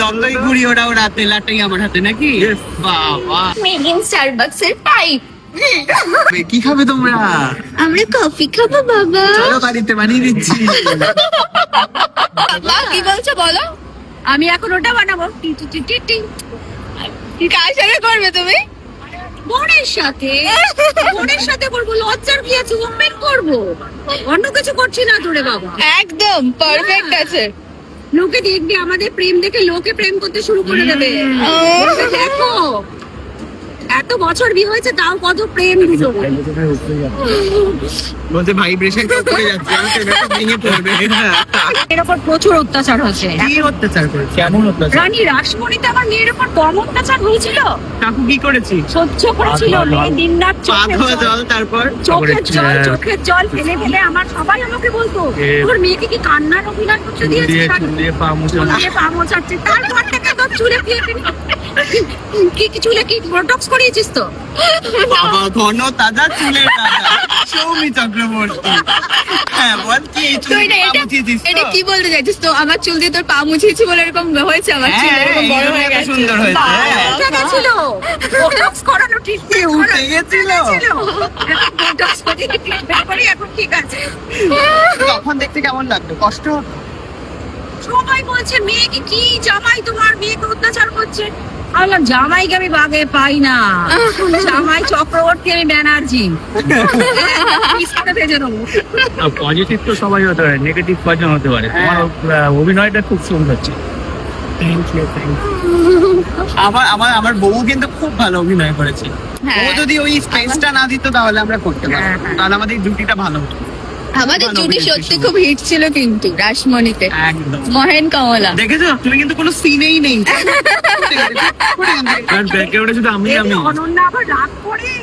যতই ঘুরি হাতে লাটাই আমার হাতে নাকি? বাবা। মেড ইন স্টারবাকস এর পাইপ কি খাবে তোমরা? আমরা কফি খাব বাবা। চলো বাড়িতে বানিয়ে দিচ্ছি। মা কি বলছো বলো? আমি এখন ওটা বানাবো। টি টি টি। কার সাথে করবে তুমি? বোনের সাথে। বোনের সাথে করব লজ্জার কি আছে? করব। অন্য কিছু করছি না তোরে বাবা। একদম পারফেক্ট আছে। লোকে দেখবে আমাদের প্রেম দেখে লোকে প্রেম করতে শুরু করে দেবে। দেখো। এত বছর বিয়ে হয়েছে তাও কত প্রেম বলতে ভাইব্রেশন করে যাচ্ছে ভেঙে পড়বে। এর উপর প্রচুর অত্যাচার হচ্ছে। কি অত্যাচার করেছে? কেমন অত্যাচার? রানী রাসমণিতে আমার মেয়ের উপর কম অত্যাচার হয়েছিল? কাকু কি করেছি? সহ্য করেছিল মেয়ে দিন রাত পা চোখের জল। তারপর? চোখের জল চোখের জল ফেলে ফেলে আমার সবাই আমাকে বলতো তোর মেয়েকে কি কান্নার অভিনয় করতে দিয়েছে? দিয়ে পা চুল পা মোছাচ্ছে। তারপর থেকে তো চুলে কি কি কি চুলে কি বোটক্স করিয়েছিস তো? বাবা ঘন তাজা চুলের রাজা সৌমি চক্রবর্তী। হ্যাঁ বল কি এটা মুছিয়েছিস এটা কি বলতে চাইছিস তো? আমার চুল দিয়ে তোর পা মুছিয়েছি বলে এরকম হয়েছে? আমার চুল হ্যাঁ, এরকম বড় হয়ে গেছে। সুন্দর হয়েছে হ্যাঁ। উঠে গেছিল। বোটক্স করানো ঠিক কি উঠে গেছিল? বোটক্স করিয়ে এখন ঠিক আছে। তখন দেখতে কেমন লাগতো কষ্ট? হতো? সবাই বলছে মেয়েকে কি জামাই তোমার মেয়েকে অত্যাচার করছে? আমি বললাম জামাইকে আমি বাগে পাই না। জামাই চক্রবর্তী আমি ব্যানার্জি। পজিটিভ তো সবাই হতে পারে নেগেটিভ কজন হতে পারে? তোমার অভিনয়টা খুব সুন্দর হচ্ছে আমার আমার আমার বউ কিন্তু খুব ভালো অভিনয় করেছে। ও হ্যাঁ। যদি ওই স্পেসটা না দিত তাহলে আমরা করতে হ্যাঁ, পারতাম। হ্যাঁ। তাহলে আমাদের জুটিটা ভালো হতো। আমাদের জুটি সত্যি খুব হিট ছিল কিন্তু রাসমণিতে। একদম। মহেন কমলা। দেখেছ? তুমি কিন্তু কোনো সিনেই নেই। আর ব্যাকগ্রাউন্ডে শুধু আমি আমি। অনন্যা আবার রাগ করে।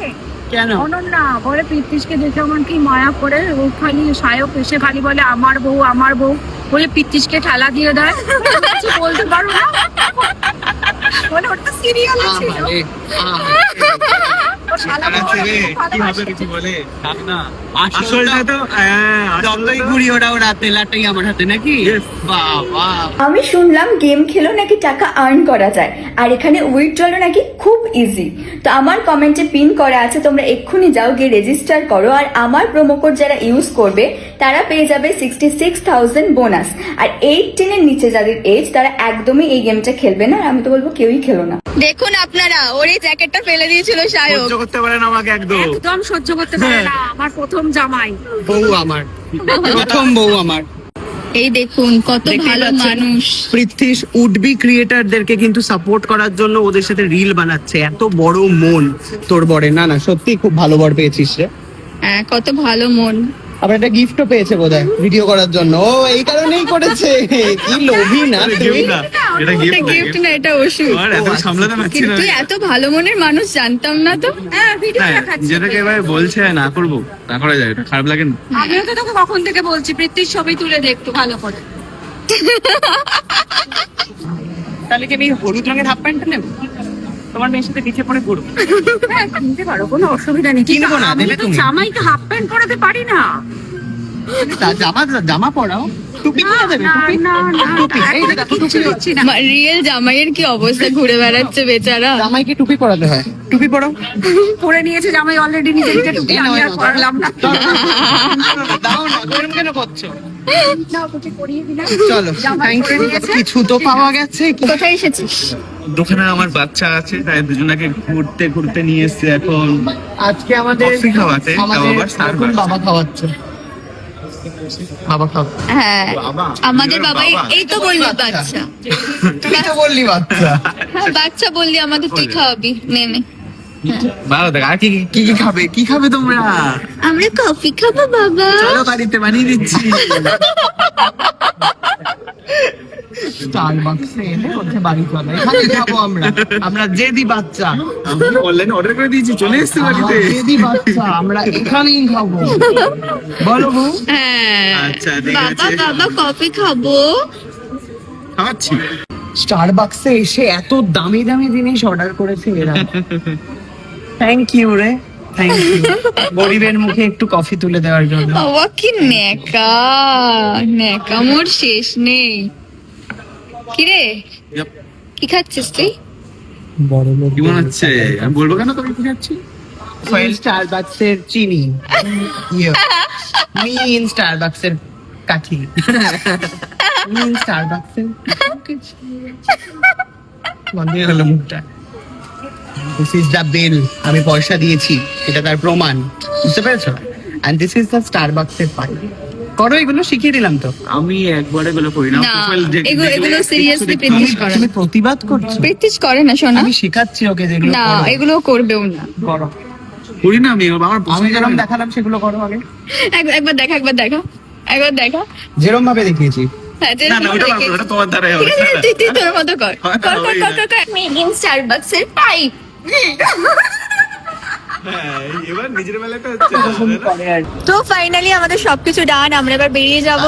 কেন? অনন্যা বলে পিতৃষকে দেখে আমার কি মায়া করে ও খালি সায়ক এসে খালি বলে আমার বউ আমার বউ। বলে পিতৃষকে ঠেলা দিয়ে দেয়। কিছু বলতে পারো না? বলে ওটা সিরিয়াল ছিল। হ্যাঁ আমি শুনলাম গেম খেলেও নাকি টাকা আর্ন করা যায় আর এখানে উইথড্রলও নাকি খুব ইজি তো আমার কমেন্টে পিন করা আছে তোমরা এক্ষুনি যাও গিয়ে রেজিস্টার করো আর আমার প্রোমো কোড যারা ইউজ করবে তারা পেয়ে যাবে সিক্সটি সিক্স থাউজেন্ড বোনাস আর এইটিনের নিচে যাদের এজ তারা একদমই এই গেমটা খেলবে না আর আমি তো বলব কেউই খেলো না। দেখুন আপনারা ওর এই জ্যাকেটটা ফেলে দিয়েছিল সায়ক। সহ্য করতে পারে না আমাকে একদম। একদম সহ্য করতে পারে না আমার প্রথম জামাই। বউ আমার। প্রথম বউ আমার। এই দেখুন কত ভালো। মানুষ। পৃথ্বীশ উডবি ক্রিয়েটারদেরকে কিন্তু সাপোর্ট করার জন্য ওদের সাথে রিল বানাচ্ছে। এত বড় মন। তোর বরে। না না সত্যি খুব ভালো বর পেয়েছিস রে। হ্যাঁ কত ভালো মন। আবার একটা গিফটও পেয়েছে বোধহয় ভিডিও করার জন্য। ও এই কারণেই করেছে। কি লোভী না তুই না এটা গিফট না এটা ওষুধ আর এত সামলাতে পারছি না কিন্তু এত ভালো মনের মানুষ জানতাম না তো। হ্যাঁ ভিডিও হ্যাঁ দেখাচ্ছি। যেটাকে এবার বলছে না করব না করা যায় এটা খারাপ লাগে না। আমিও তো তোকে কখন থেকে বলছি পৃথ্বীর ছবি তুলে দে একটু ভালো করে। তাহলে কি আমি হলুদ রঙের হাফ প্যান্টটা নেব? তোমার মেয়ের সাথে পিছিয়ে পড়ে ঘুরবো। হ্যাঁ কিনতে পারো কোনো অসুবিধা নেই। কিন্তু কিনবো না, আমি তো। জামাইকে হাফ প্যান্ট পরাতে পারি না। জামা জামা পরাও? টুপি না, পরে দেবে না, টুপি? না, না, টুপি? এই যে এখন দেখো কিচ্ছু টুপি। দিচ্ছি না। রিয়েল জামাইয়ের কি অবস্থা? ঘুরে বেড়াচ্ছে বেচারা। জামাইকে টুপি পরাতে হয়। টুপি পরাও পরে নিয়েছে জামাই অলরেডি নিজে নিজে টুপি আমি আর পরালাম না। দাও না গরম কেন করছ? নাও, টুপি পরিয়ে দিলাম। চলো। জামাই থ্যাংক পরে ইউ নিয়েছে। কিছু তো পাওয়া গেছে কোথায় এসেছিস? দোকানে আমার বাচ্চা আছে তাই দুজনাকে ঘুরতে ঘুরতে নিয়ে এসছে এখন। আজকে আমাদের খাওয়াতে, বাবা খাওয়াচ্ছে। হ্যাঁ আমাদের বাবাই এই তো বললি বাচ্চা। তুই তো বললি বাচ্চা। হ্যাঁ বাচ্চা বললি আমাদের তুই খাওয়াবি নে। ভালো দেখ আর কি কি- কি খাবে? কি খাবে তোমরা? আমরা কফি খাব বাবা। চলো বাড়িতে বানিয়ে দিচ্ছি। স্টারবাকসে এলে ওঠে বাড়ি চলে এখানে যাব আমরা। আমরা জেদি বাচ্চা। অনলাইনে অর্ডার করে দিয়েছি চলে এসছে বাড়িতে। জেদি বাচ্চা আমরা এখানেই খাব। বলো বউ। হ্যাঁ। আচ্ছা, ঠিক বাবা আছে। বাবা কফি খাব। খাওয়াচ্ছি। স্টারবাকসে এসে এত দামি দামি জিনিস অর্ডার করেছে এরা। থ্যাংক ইউ রে। থ্যাংক ইউ গরিবের মুখে একটু কফি তুলে দেওয়ার জন্য। বাবা কি নেকা নেকা মোর শেষ নেই। কিরে? কি খাচ্ছিস তুই? কি হচ্ছে আমি বলব কেন তোকে কি খাচ্ছি? ফাইভ স্টারবাকস এর চিনি। ইয়ে মিন স্টারবাকস এর কাঠি। মিন স্টারবাকস এর বন্ধ গেল মুখটা। দিস ইজ দ্য বিল আমি পয়সা দিয়েছি। এটা তার প্রমাণ। বুঝতে পেরেছ? And this is the Starbucks এর পাই করো এগুলো শিখিয়ে দিলাম তো। আমি একবারে এগুলো করি না। এগুলো- প্রেকটিস তুমি করে। তুমি প্রতিবাদ করছ? প্র্যাকটিস করে না শোনা। আমি শেখাচ্ছি ওকে যেগুলো না। এগুলো করবেও না। করো। করি না আমি আমার আমি যেরকম দেখালাম সেগুলো করো আগে। একবার দেখা একবার দেখা। একবার দেখা। যেরকম ভাবে দেখিয়েছি। হ্যাঁ। ঠিক আছে তুই তুই তোর মতো কর। হয় কর কর কর। কর কর। মিডিয়াম স্টারবাকস এর পাইপ হ্যাঁ, এবার নিজের বেলাতে হচ্ছে তো ফাইনালি আমাদের সবকিছু ডান আমরা এবার বেরিয়ে যাব।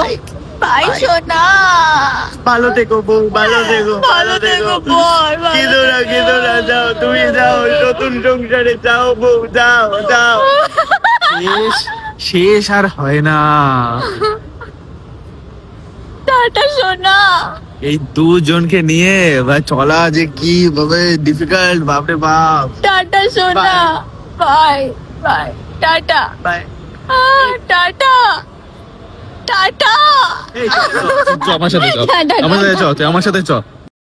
বাই সোনা। ভালো থেকো বউ ভালো থেকো ভালো থেকো। বল না। না যাও তুমি যাও নতুন সংসারে যাও বউ যাও যাও। শেষ শেষ আর হয় না। টাটা সোনা। এই দুজনকে নিয়ে ভাই চলা যে কি ভাবে ডিফিকাল্ট বাপরে বাপ। টাটা সোনা। Bye. Bye tata. Bye. Tata. Tata. আমার সাথে চ টাটা, আমার সাথে চ। আমার সাথে চ